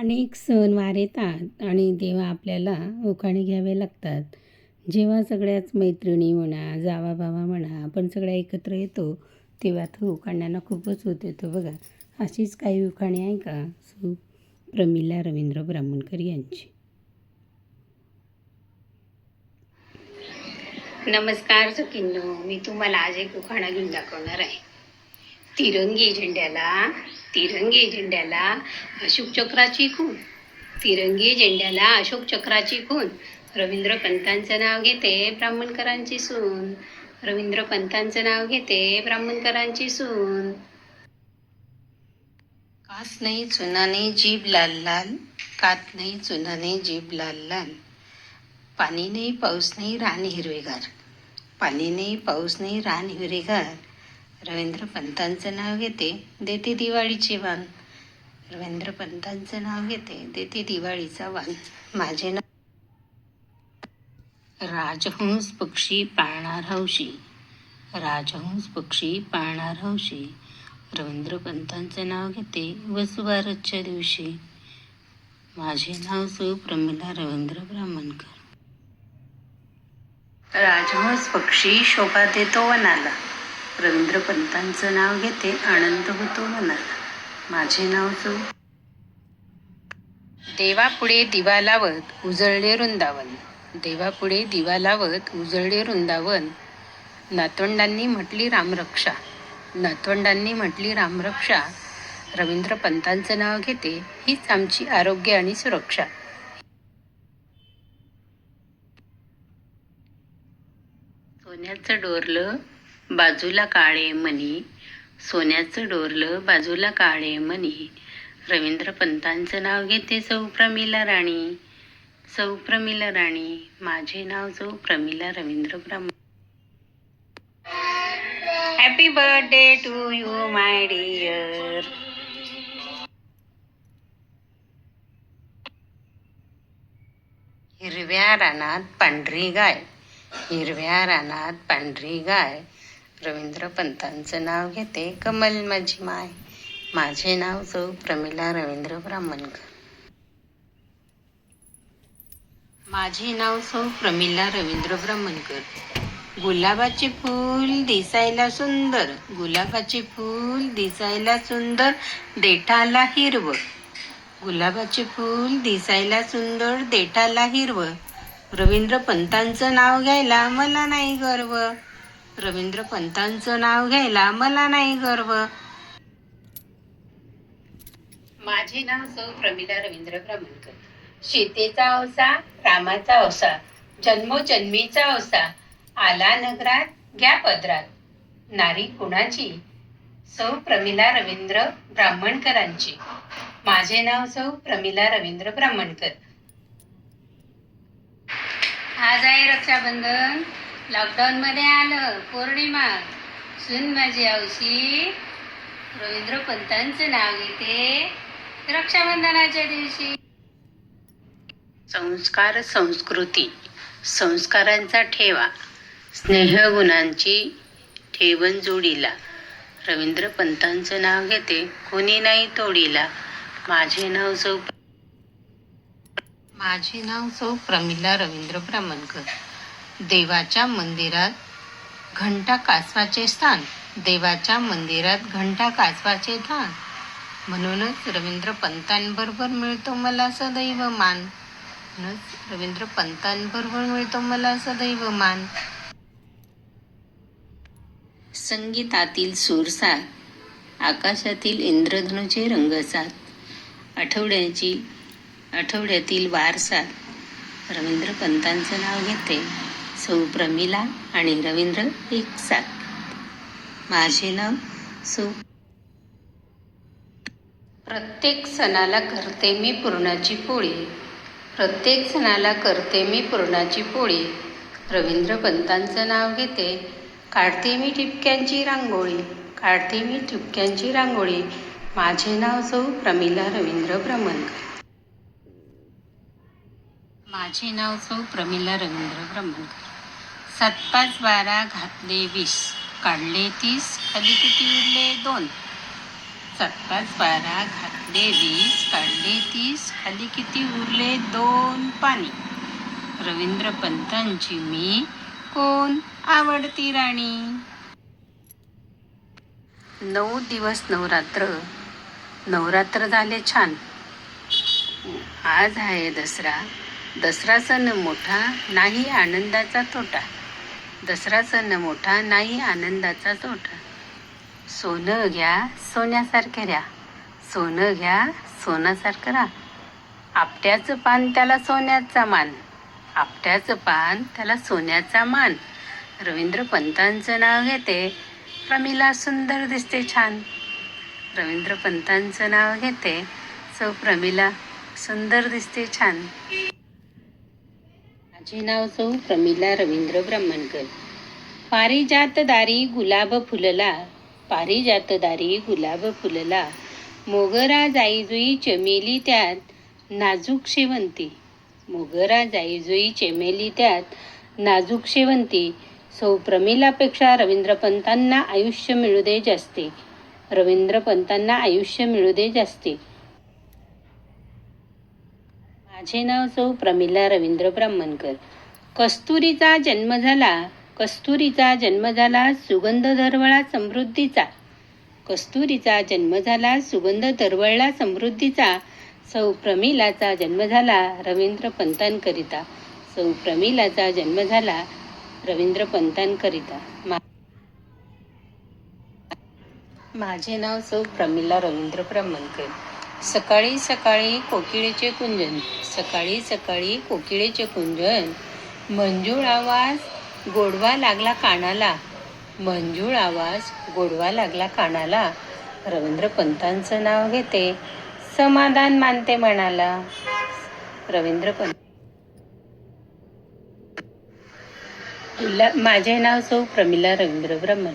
अनेक सण वार येतात आणि तेव्हा आपल्याला उखाणे घ्यावे लागतात. जेव्हा सगळ्याच मैत्रिणी म्हणा जावा बावा म्हणा आपण सगळ्या एकत्र येतो तेव्हा तो उखाण्यांना खूपच होत येतो बघा. अशीच काही उखाणे आहे का? सु प्रमिला रवींद्र ब्राह्मणकर यांची. नमस्कार सखींनो मी तुम्हाला आज एक उखाणा घेऊन दाखवणार आहे. तिरंगी झेंड्याला तिरंगी झेंड्याला अशोक चक्राची खूण तिरंगी झेंड्याला अशोक चक्राची खूण रवींद्र पंतांचं नाव घेते ब्राह्मणकरांची सून. रवींद्र पंतांचं नाव घेते ब्राह्मणकरांची सून. कास नाही चुनाने जीभ लाल लाल कात नाही चुनाने जीभ लाल लाल. पाणी नाही पाऊस नाही रान हिरवेगार. पाणी नाही पाऊस नाही रान हिरवेगार. रवींद्र पंतांचं नाव घेते देते दिवाळीचे वाण. रवींद्र पंतांचं नाव घेते देते दिवाळीचा वाण. माझे नाव राजहंस पक्षी पाळणार हौशी. राजहंस पक्षी पाळणार हौशी. रवींद्र पंतांचं नाव घेते वसुबारसच्या दिवशी. माझे नाव सुप्रमिला रवींद्र ब्राह्मणकर. राजहंस पक्षी शोभा देतो वनाला. रवींद्र पंतांचं नाव घेते आनंद होतो मनाला. माझे नाव सौ देवापुढे दिवा लावत उजळले वृंदावन. देवापुढे दिवा लावत उजळले वृंदावन. नातवंडांनी म्हटली रामरक्षा. नातवंडांनी म्हटली रामरक्षा. रवींद्र पंतांचं नाव घेते हीच आमची आरोग्य आणि सुरक्षा. सोन्याचं डोरलं बाजूला काळे मणी सोन्याचं डोरलं बाजूला काळे मणी. रवींद्र पंतांचं नाव घेते सौ प्रमिला राणी. सौ प्रमिला राणी माझे नाव Sau Pramila Ravindra Brahman happy birthday to you my dear हिरव्या रानात पांढरी गाय. हिरव्या रानात पांढरी गाय. रवींद्र पंतांचं नाव घेते. कमल माझी माय. माझे नाव जो प्रमिला रवींद्र ब्राह्मणकर. माझे नाव सौ प्रमिला रवींद्र ब्राह्मणकर. गुलाबाचे फूल दिसायला सुंदर. गुलाबाचे फूल दिसायला सुंदर. देठाला हिरवं. गुलाबाचे फूल दिसायला सुंदर. देठाला हिरवं. रवींद्र पंतांचं नाव घ्यायला मला नाही गर्व. रवींद्र पंतांचं नाव घ्यायला मला नाही गर्व. माझे नाव सौ प्रमिला रवींद्र ब्राह्मणकर सीतेचा औसा रामाचा औसा जन्मोजन्मीचा औसा आला नगरात घ्या पदरात. नारी कुणाची? सौ प्रमिला रवींद्र ब्राह्मणकरांची. माझे नाव सौ प्रमिला रवींद्र ब्राह्मणकर. आज आहे रक्षाबंधन. लॉकडाऊन मध्ये आलं पौर्णिमा. सुन माझी औशी रवींद्र पंतांचं नाव घेते. रक्षाबंधनाच्या दिवशी. संस्कार संस्कृती. संस्कारांचा ठेवा. स्नेहगुणांची ठेवण जोडीला. रवींद्र पंतांचं नाव घेते कोणी नाही तोडीला. माझे नाव सौ माझे नाव सौ प्रमिला रवींद्र ब्राह्मणकर देवाच्या मंदिरात घंटा कासवाचे स्थान. देवाच्या मंदिरात घंटा कासवाचे स्थान म्हणूनच रवींद्र पंतांबरोबर मिळतो मला सदैव मान. म्हणूनच रवींद्र पंतांबरोबर मिळतो मला सदैव मान. संगीतातील सूरसात आकाशातील इंद्रधनुचे रंगसात आठवड्याची आठवड्यातील वारसात रवींद्र पंतांचं नाव घेते. सौ प्रमिला आणि रवींद्र एक साथ. माझे नाव सौ. प्रत्येक सणाला करते मी पुरणाची पोळी. प्रत्येक सणाला करते मी पुरणाची पोळी. रवींद्र पंतांचं नाव घेते. काढते मी ठिपक्यांची रांगोळी. काढते मी ठिपक्यांची रांगोळी. माझे नाव सौ. प्रमिला रवींद्र ब्राह्मणकर. माझे नाव सौ. प्रमिला रवींद्र ब्राह्मणकर. सात पाच बारा घातले वीस. काढले तीस. खाली किती उरले? दोन. सात पाच बारा घातले वीस. काढले तीस. खाली किती उरले? दोन. पाणी. रवींद्र पंतांची मी कोण? आवडती राणी. नऊ दिवस नवरात्र. नवरात्र झाले छान. आज आहे दसरा. दसरा सण मोठा नाही आनंदाचा तोटा. दसरा सण मोठा नाही आनंदाचा तोटा. सोनं घ्या सोन्यासारखं द्या. सोनं घ्या सोन्यासारखं राहा. आपट्याचं पान त्याला सोन्याचा मान. आपट्याचं पान त्याला सोन्याचा मान. रवींद्र पंतांचं नाव घेते प्रमिला सुंदर दिसते छान. रवींद्र पंतांचं नाव घेते सौ प्रमिला सुंदर दिसते छान. माझे नाव सौ प्रमिला रवींद्र ब्रह्मणकर. पारिजातदारी गुलाब फुलला पारिजातदारी गुलाब फुलला मोगरा जाईजुई चमेली त्यात नाजूक शेवंती मोगरा जाईजुई चमेली त्यात नाजूक शेवंती. सौ प्रमिलापेक्षा रवींद्र पंतांना आयुष्य मिळू दे जास्ती रवींद्र पंतांना आयुष्य मिळू दे जास्ती. माझे नाव सौ प्रमिला रवींद्र ब्राह्मणकर. कस्तुरीचा जन्म झाला कस्तुरीचा जन्म झाला सुगंध दरवळा समृद्धीचा. कस्तुरीचा जन्म झाला सुगंध दरवळला समृद्धीचा. सौ प्रमिलाचा जन्म झाला रवींद्र पंतांकरिता. सौ प्रमिलाचा जन्म झाला रवींद्र पंतांकरिता. मा माझे नाव सौ प्रमिला रवींद्र ब्राह्मणकर. सकाळी सकाळी कोकिळेचे कुंजन सकाळी सकाळी कोकिळेचे कुंजन. मंजूळ आवाज गोडवा लागला कानाला. मंजूळ आवाज गोडवा लागला कानाला. रवींद्र पंतांचं नाव घेते. समाधान मानते म्हणाला रवींद्र पंत माझे नाव सौ प्रमिला रवींद्र ब्रह्मन.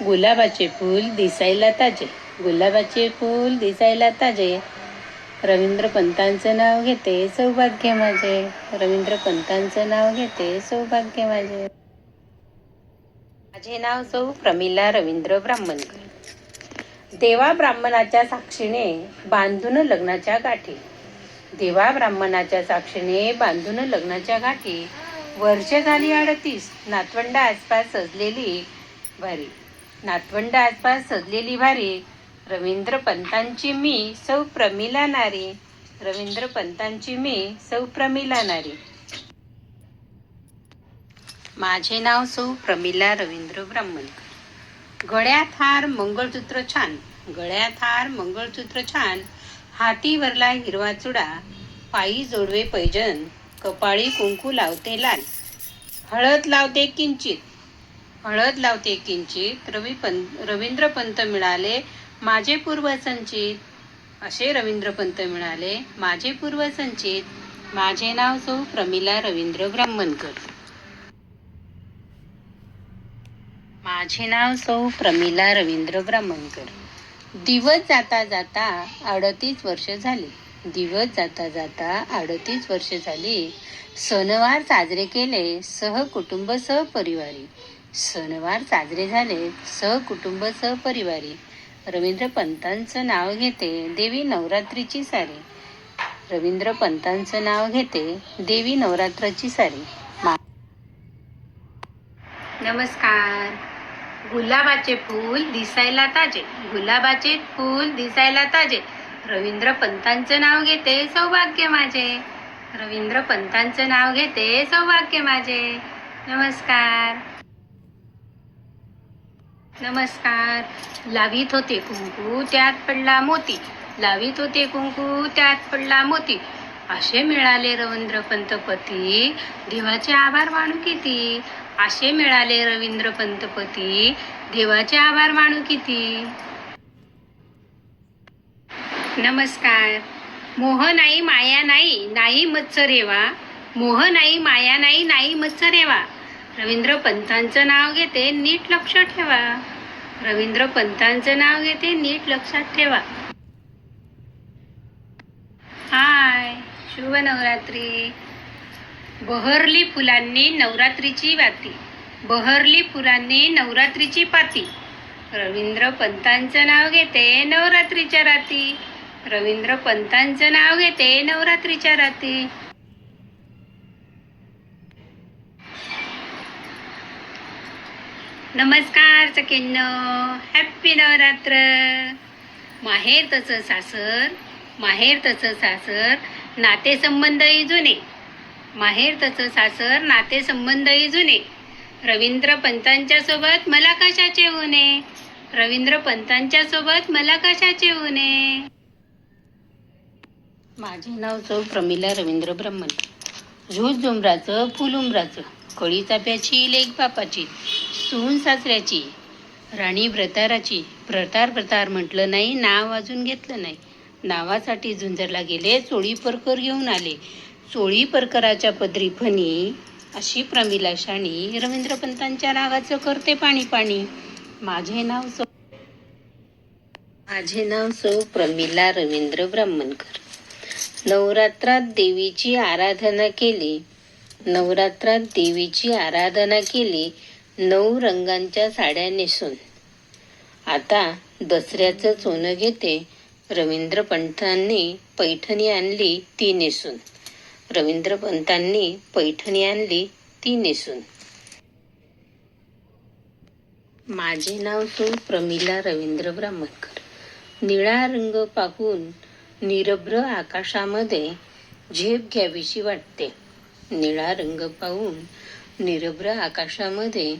गुलाबाचे फूल दिसायला ताजे. गुलाबाचे फूल दिसायला ताजे. रवींद्र पंतांचं नाव घेते सौभाग्य माझे. रवींद्र पंतांचं नाव घेते सौभाग्य माझे. माझे नाव सौ प्रमिला रवींद्र ब्राह्मणकर. देवा ब्राह्मणाच्या साक्षीने बांधून लग्नाच्या गाठी. देवा ब्राह्मणाच्या साक्षीने बांधून लग्नाच्या गाठी. वर्ष झाली अडतीस नातवंड आसपास सजलेली भारी. नातवंड आसपास सजलेली भारी. रवींद्र पंतांची मी सौ प्रमिला नारी. रवींद्र पंतांची मी सौ प्रमिला नारी. माझे नाव सौ प्रमिला रवींद्र ब्राह्मणकर. गळ्यात हार मंगळसूत्र छान. गळ्यात हार मंगळसूत्र छान. हातीवरला हिरवा चुडा. पायी जोडवे पैजन कपाळी कुंकू लावते लाल. हळद लावते किंचित. हळद लावते किंचित. रवी पंत रवींद्र पंत मिळाले माझे पूर्वसंचित असे रवींद्रपंत मिळाले माझे पूर्वसंचित माझे नाव सौ प्रमिला रवींद्र ब्राह्मणकर. माझे नाव सौ प्रमिला रवींद्र ब्राह्मणकर. दिवस जाता जाता अडतीस वर्ष झाली. दिवस जाता जाता अडतीस वर्ष झाली. सणवार साजरे केले सहकुटुंब सहपरिवारी. सणवार साजरे झाले सहकुटुंब सहपरिवारी. रवींद्र पंतांचं नाव घेते देवी नवरात्रीची सारी. रवींद्र पंतांचं नाव घेते देवी नवरात्राची सारी. मा- नमस्कार. गुलाबाचे फूल दिसायला ताजे. गुलाबाचे फूल दिसायला ताजे. रवींद्र पंतांचं नाव घेते सौभाग्य माझे. रवींद्र पंतांचं नाव घेते सौभाग्य माझे. नमस्कार. नमस्कार. लावीत होते कुंकू त्यात पडला मोती. लावीत होते कुंकू त्यात पडला मोती. असे मिळाले रवींद्र पंतपती. देवाचे आभार मानू किती? असे मिळाले रवींद्र पंतपती. देवाचे आभार मानू किती? नमस्कार. मोह नाही माया नाही नाही मत्सरेवा मोह नाही माया नाही नाही मत्सरेवा रवींद्र पंतांचं नाव घेते नीट लक्ष ठेवा. रवींद्र पंतांचं नाव घेते नीट लक्षात ठेवा. हाय शुभ नवरात्री. बहरली फुलांनी नवरात्रीची वाती. बहरली फुलांनी नवरात्रीची पाती. रवींद्र पंतांचं नाव घेते नवरात्रीच्या राती. रवींद्र पंतांचं नाव घेते नवरात्रीच्या राती. नमस्कार सखींनो. हॅप्पी नवरात्र. माहेर तसं सासर माहेर तसं सासर नातेसंबंधही जुने. माहेर तसं सासर नातेसंबंधही जुने. रवींद्र पंतांच्या सोबत मला कशाचे होणे रवींद्र पंतांच्या सोबत मला कशाचे होणे माझे नाव चौ प्रमिला रवींद्र ब्रह्मन. झूज जुमराचं फुल उमराचं कळी चाप्याची लेक बापाची सून सासऱ्याची राणी व्रताराची प्रतार प्रतार म्हटलं नाही नाव अजून घेतलं नाही. नावासाठी झुंजरला गेले चोळी परकर घेऊन आले. चोळी परकराच्या पदरी फणी अशी प्रमिला शाणी रवींद्र पंतांच्या रागाचं करते पाणी पाणी. माझे नाव सौ माझे नाव सौ प्रमिला रवींद्र ब्राह्मणकर. नवरात्रात देवीची आराधना केली. नवरात्रात देवीची आराधना केली नऊ रंगांच्या साड्या नेसून. आता दसऱ्याचं सोनं घेते रवींद्र पंतांनी पैठणी आणली ती नेसून. रवींद्र पंतांनी पैठणी आणली ती नेसून. माझे नाव सो प्रमिला रवींद्र ब्राह्मणकर. निळा रंग पाहून निरभ्र आकाशामध्ये झेप घ्यावीशी वाटते. निळा रंग पाहून निरभ्र आकाशामध्ये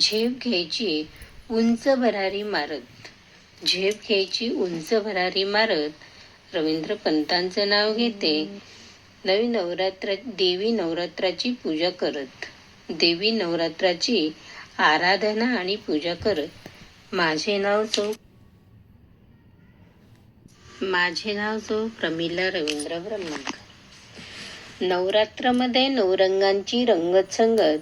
झेप घ्यायची उंच भरारी मारत. झेप घ्यायची उंच भरारी मारत. रवींद्र पंतांचं नाव घेते. नवी नवरात्र देवी नवरात्राची पूजा करत. देवी नवरात्राची आराधना आणि पूजा करत. माझे नाव सौ माझे नाव जो प्रमिला रवींद्र ब्रह्मकर नवरात्रामध्ये नवरंगांची रंगत संगत.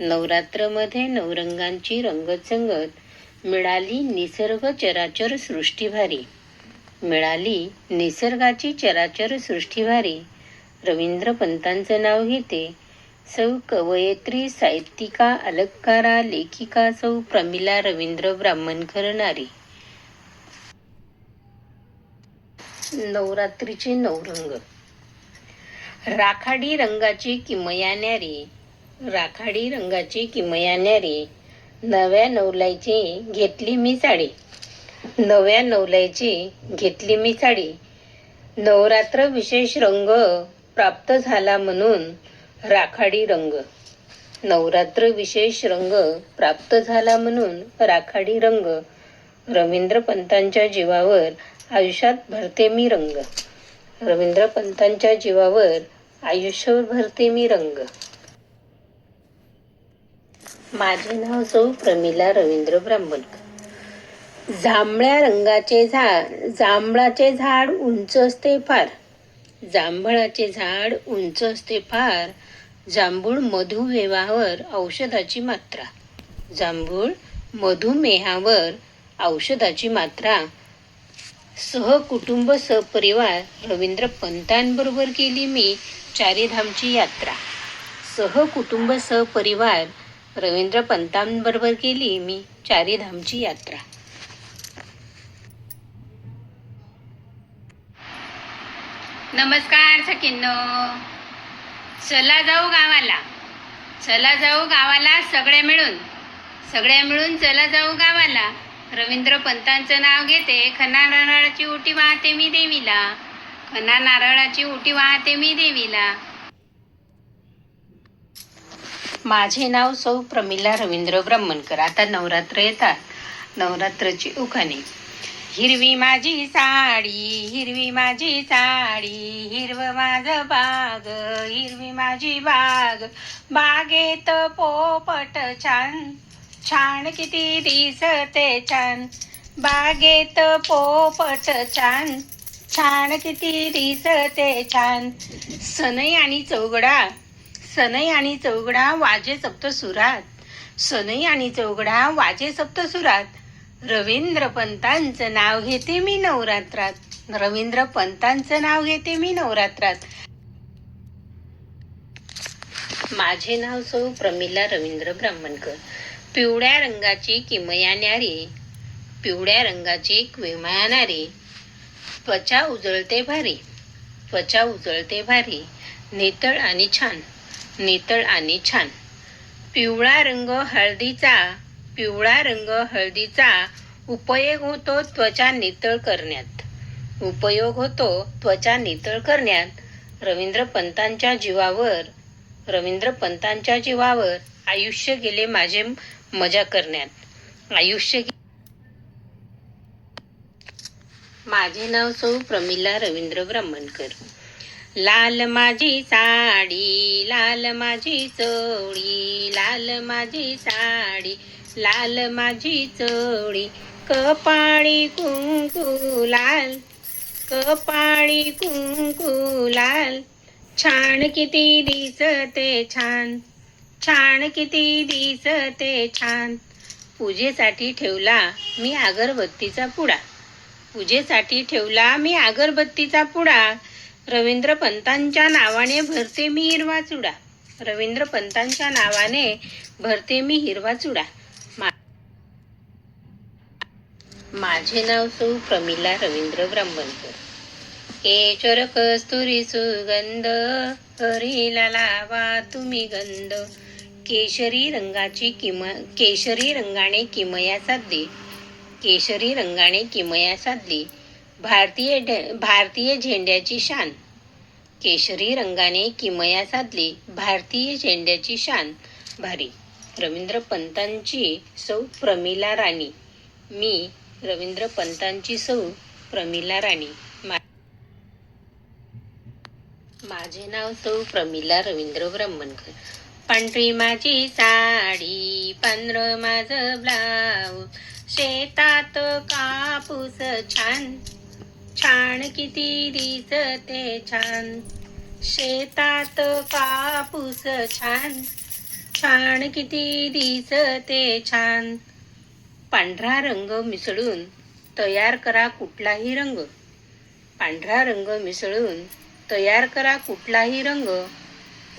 नवरात्रमध्ये नवरंगांची रंगत संगत. मिळाली निसर्ग चराचर सृष्टीभारी. मिळाली निसर्गाची चराचर सृष्टीभारी. रवींद्र पंतांचं नाव घेते. सौ कवयित्री साहित्यिका अलंकारा लेखिका सौ प्रमिला रवींद्र ब्राह्मणकर नारी. नवरात्रीचे नवरंग. राखाडी रंगाची किमयान्यारी राखाडी रंगाची किमयान्यारी नव्या नवलायची घेतली मी साडी. नव्या नवलाईची घेतली मी साडी. नवरात्र विशेष रंग प्राप्त झाला म्हणून राखाडी रंग. नवरात्र विशेष रंग प्राप्त झाला म्हणून राखाडी रंग. रवींद्र पंतांच्या जीवावर आयुष्यात भरते मी रंग. रवींद्र पंतांच्या जीवावर आयुष्यभर भरते मी रंग. माझे नाव सौ प्रमिला रवींद्र ब्राह्मणकर. जांभळ्या रंगाचे झाड जांभळाचे झाड उंच असते फार. जांभळाचे झाड उंच असते फार. जांभूळ मधुमेहावर औषधाची मात्रा. जांभूळ मधुमेहावर औषधाची मात्रा. सहकुटुंब सहपरिवार रवींद्र पंतांबरोबर केली मी. चारीधामची यात्रा. सहकुटुंब सहपरिवार रवींद्र पंतांबरोबर केली मी चारीधामची यात्रा. नमस्कार सखींनो. चला जाऊ गावाला. चला जाऊ गावाला सगळे मिळून. सगळे मिळून चला जाऊ गावाला. रवींद्र पंतांचं नाव घेते खना उटी वाहते मी देवीला. खना नारळाची उटी वाहते मी देवीला. माझे नाव सौ प्रमिला रवींद्र ब्रह्मणकर. आता नवरात्र येतात. नवरात्रची उखाणे. हिरवी माझी साडी हिरवी माझी साडी हिरव माझं बाग हिरवी माझी बाग. बागेत पोपट छान छान किती दिसते छान. बागेत पोपट छान छान किती दिसते छान. सनई आणि चौगडा. सनई आणि चौगडा वाजे सप्त सुरात. सनई आणि चौगडा वाजे सप्तसुरात रवींद्र पंतांचं नाव घेते मी नवरात्रात. रवींद्र पंतांचं नाव घेते मी नवरात्रात. माझे नाव सौ प्रमिला रवींद्र ब्राह्मणकर. पिवळ्या रंगाची किमया न्यारी. पिवळ्या रंगाची विमानारे त्वचा उजळते भारी. त्वचा उजळते भारी. नितळ आणि छान. नितळ आणि छान. पिवळा रंग हळदीचा पिवळा रंग हळदीचा उपयोग होतो त्वचा नितळ करण्यात. उपयोग होतो त्वचा नितळ करण्यात. रवींद्र पंतांच्या जीवावर रवींद्र पंतांच्या जीवावर आयुष्य गेले माझे मजा करण्यात. आयुष्य माझे नाव सौ प्रमिला रवींद्र ब्राह्मणकर. लाल माझी साडी लाल माझी चोळी लाल माझी साडी लाल माझी चोळी. कपाळी कुंकू लाल कपाळी कुंकू लाल. छान किती दिसते छान छान किती दिसते छान. पूजेसाठी ठेवला मी अगरबत्तीचा पुडा. पूजेसाठी ठेवला मी अगरबत्तीचा पुडा. रवींद्र पंतांच्या नावाने भरते मी हिरवा चुडा. रवींद्र पंतांच्या नावाने भरते मी हिरवा चुडा. मा- माझे नाव सौ प्रमिला रवींद्र ब्राह्मणकर. केशर कस्तुरी सुगंध हरीला लावा तुम्ही गंध. केशरी रंगाची किम केशरी रंगाने किमया दे केशरी रंगाने किमया साधली. भारतीय भारतीय झेंड्याची शान. केशरी रंगाने किमया साधली. भारतीय झेंड्याची शान. भारी. रवींद्र पंतांची सौ प्रमिला राणी. मी रवींद्र पंतांची सौ प्रमिला राणी. मा- माझे नाव सौ प्रमिला रवींद्र ब्रह्मणकर. पांढरी माझी साडी पांढरं माझं ब्लाऊज. शेतात कापूस छान. छान किती दिसते छान. शेतात कापूस छान. छान किती दिसते छान. पांढरा रंग मिसळून तयार करा कुठलाही रंग. पांढरा रंग मिसळून तयार करा कुठलाही रंग.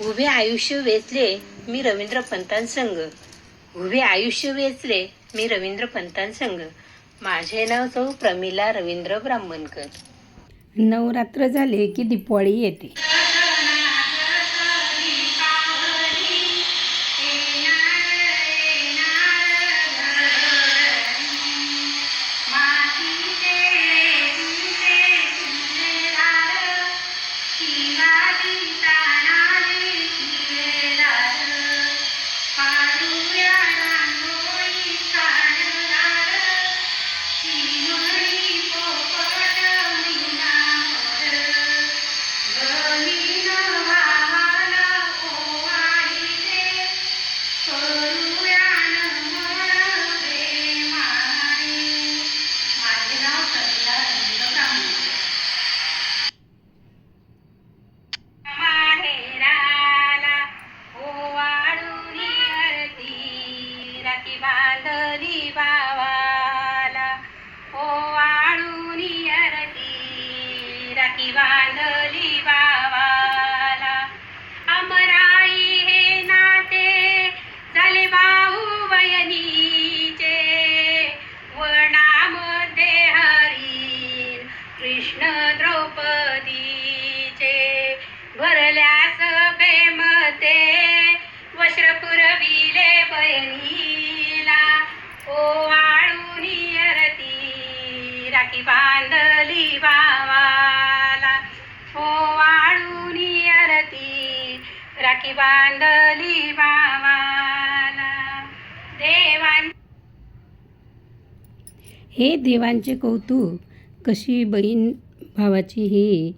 उभे आयुष्य वेचले मी रवींद्र पंतांसंग. उभे आयुष्य वेचले मी रवींद्र पंतांसंग माझे नाव तो प्रमिला रवींद्र ब्राह्मणकर. नवरात्र झाले की दिपावळी येते. बांधली भावाला हे देवांचे कौतुक कशी बहीण भावाची ही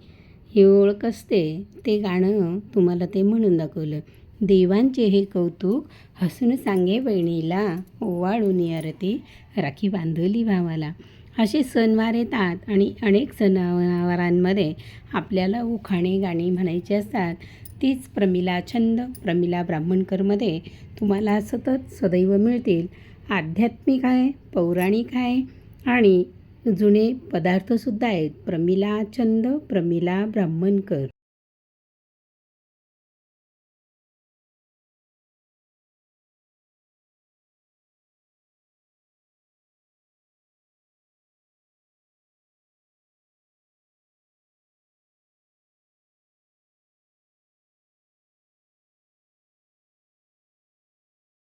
ही ओळख असते ते गाणं तुम्हाला ते म्हणून दाखवलं. देवांचे हे कौतुक हसून सांगे बहिणीला ओवाळून आरती राखी बांधली भावाला. असे सणवार येतात आणि अनेक सणावारांमध्ये आपल्याला उखाणे गाणी म्हणायची असतात. तीच प्रमिला छंद प्रमिला ब्राह्मणकरमध्ये तुम्हाला सतत सदैव मिळतील. आध्यात्मिक आहे पौराणिक आहे आणि जुने पदार्थसुद्धा आहेत. प्रमिला छंद प्रमिला ब्राह्मणकर.